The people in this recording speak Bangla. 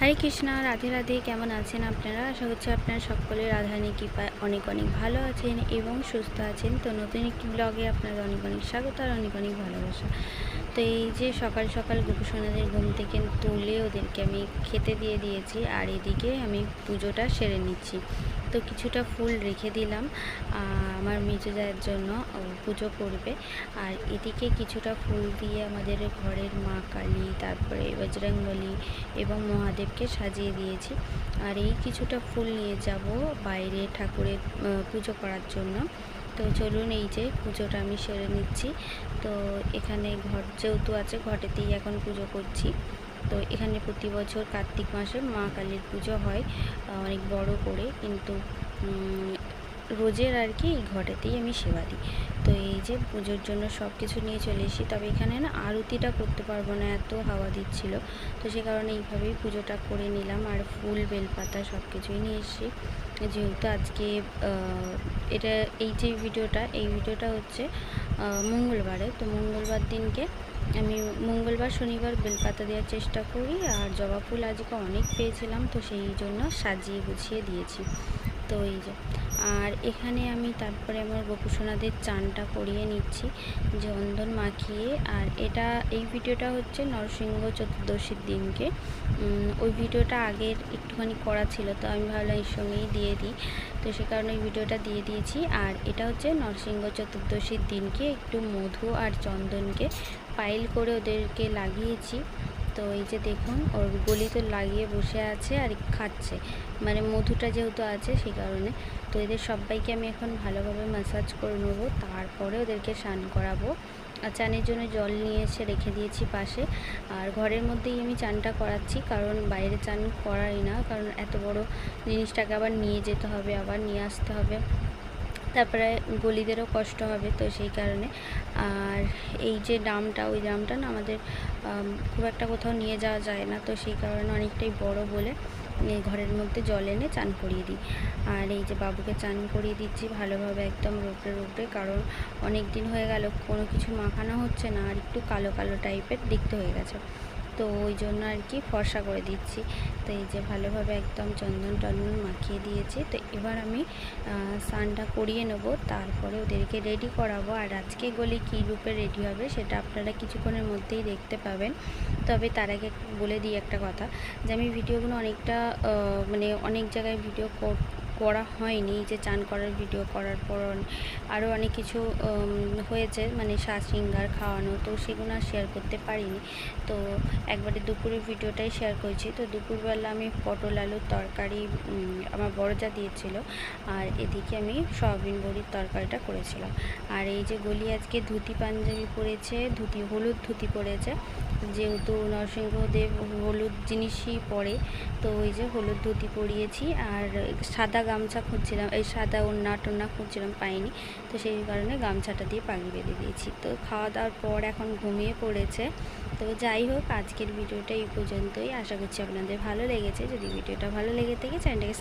হরে কৃষ্ণ, রাধে রাধে। কেমন আছেন আপনারা? আশা করছি আপনারা সকলে রাধারানী কৃপায় অনেক অনেক ভালো আছেন এবং সুস্থ আছেন। তো নতুন একটি ব্লগে আপনাদের অনেক অনেক স্বাগত আর অনেক অনেক ভালোবাসা। তো এই যে সকাল সকাল গোপুসোনাদের ঘুম থেকে তুলে ওদেরকে আমি খেতে দিয়ে দিয়েছি, আর এদিকে আমি পুজোটা সেরে নিচ্ছি। তো কিছুটা ফুল রেখে দিলাম আমার মেজো জায়ের জন্য পুজো করবে। আর এদিকে কিছুটা ফুল দিয়ে আমাদের ঘরের মা কালী, তারপরে বজরংবলী এবং মহাদেবকে সাজিয়ে দিয়েছি। আর এই কিছুটা ফুল নিয়ে যাব বাইরে ঠাকুরের পুজো করার জন্য। তো চলুন এই যে পুজোটা আমি সেরে নিচ্ছি। তো এখানে ঘর যেহেতু আছে, ঘটেতেই এখন পুজো করছি। তো এখানে প্রতি বছর কার্তিক মাসে মা কালীর পুজো হয় অনেক বড় করে। কিন্তু রোজের আর কি এই ঘটেতেই আমি সেবা দিই। তো এই যে পুজোর জন্য সব কিছু নিয়ে চলে এসেছি, তবে এখানে না আরতিটা করতে পারব না, এত হাওয়া দিচ্ছিল। তো সে কারণে এইভাবেই পুজোটা করে নিলাম, আর ফুল, বেলপাতা সব কিছুই নিয়ে এসেছি। যেহেতু আজকে এটা এই যে ভিডিওটা, এই ভিডিওটা হচ্ছে মঙ্গলবারে। তো মঙ্গলবার দিনকে আমি মঙ্গলবার, শনিবার বেলপাতা দেওয়ার চেষ্টা করি, আর জবা ফুল আজকে অনেক পেয়েছিলাম, তো সেই জন্য সাজিয়ে গুছিয়ে দিয়েছি। তো এই যে আর এখানে আমি তারপরে আমার গোপুসোনাদের চানটা করিয়ে নিচ্ছি চন্দন মাখিয়ে। আর এটা, এই ভিডিওটা হচ্ছে নরসিংহ চতুর্দশীর দিনকে। ওই ভিডিওটা আগের একটুখানি করা ছিল, তো আমি ভাবলাম এর সঙ্গেই দিয়ে দিই। তো সে কারণে ওই ভিডিওটা দিয়ে দিয়েছি। আর এটা হচ্ছে নরসিংহ চতুর্দশীর দিনকে একটু মধু আর চন্দনকে পাইল করে ওদেরকে লাগিয়েছি। তো এই যে দেখুন, ওর গলিতে লাগিয়ে বসে আছে আর খাচ্ছে। মানে মধুটা যেহেতু আছে সেই কারণে। তো এদের সবাইকে আমি এখন ভালোভাবে ম্যাসাজ করে নেব, তারপরে ওদেরকে স্নান করাবো। আর চানের জন্য জল নিয়ে এসে রেখে দিয়েছি পাশে। আর ঘরের মধ্যেই আমি চানটা করাচ্ছি, কারণ বাইরে চান করাই না, কারণ এত বড় জিনিসটাকে আবার নিয়ে যেতে হবে, আবার নিয়ে আসতে হবে। তারপরে গলিদেরও কষ্ট হবে তো সেই কারণে। আর এই যে ড্রামটা ওই ড্রামটা না আমাদের খুব একটা কোথাও নিয়ে যাওয়া যায় না তো সেই কারণে অনেকটাই বড় বলে ঘরের মধ্যে জল এনে চান করিয়ে দিই। আর এই যে বাবুকে চান করিয়ে দিচ্ছি ভালোভাবে একদম রোপড়ে রোপড়ে কারণ অনেক দিন হয়ে গেল, কোনো কিছু মাখানো হচ্ছে না আর একটু কালো কালো টাইপের দেখতে হয়ে গেছে। তো ওই জন্য আর কি ফর্সা করে দিচ্ছি। তো এই যে ভালোভাবে একদম চন্দন টন্দন মাখিয়ে দিয়েছি। তো এবার আমি স্নানটা করিয়ে নেব, তারপরে ওদেরকে রেডি করাবো। আর আজকে গলি কী রূপে রেডি হবে সেটা আপনারা কিছুক্ষণের মধ্যেই দেখতে পাবেন। তবে তার আগে বলে দিই একটা কথা, যে আমি ভিডিওগুলো অনেকটা মানে অনেক জায়গায় ভিডিও করা হয়নি, যে চান করার ভিডিও করার পর আরও অনেক কিছু হয়েছে মানে শ্বাস সিঙ্গার খাওয়ানো, তো সেগুলো আর শেয়ার করতে পারিনি। তো একবারে দুপুরের ভিডিওটাই শেয়ার করেছি। তো দুপুরবেলা আমি পটল আলুর তরকারি আমার বড়জা দিয়েছিল, আর এদিকে আমি সয়াবিন বড়ির তরকারিটা করেছিলাম। আর এই যে গলি আজকে ধুতি পাঞ্জাবি পরেছে, ধুতি, হলুদ ধুতি পরেছে যেহেতু নরসিংহদেব হলুদ জিনিসই পরে তো ওই যে হলুদ ধুতি পরিয়েছি আর সাদা গামছা খুঁজছিলাম, এই সাদা ওড়না টোনা খুঁজছিলাম পাইনি, তো সেই কারণে গামছাটা দিয়ে পাগি বেঁধে দিয়েছি। তো খাওয়া দাওয়ার পর এখন ঘুমিয়ে পড়েছে, তো যাই হোক আজকের ভিডিওটা এই পর্যন্তই। আশা করছি আপনাদের ভালো লেগেছে। যদি ভিডিওটা ভালো লেগে থাকে, চ্যানেলটাকে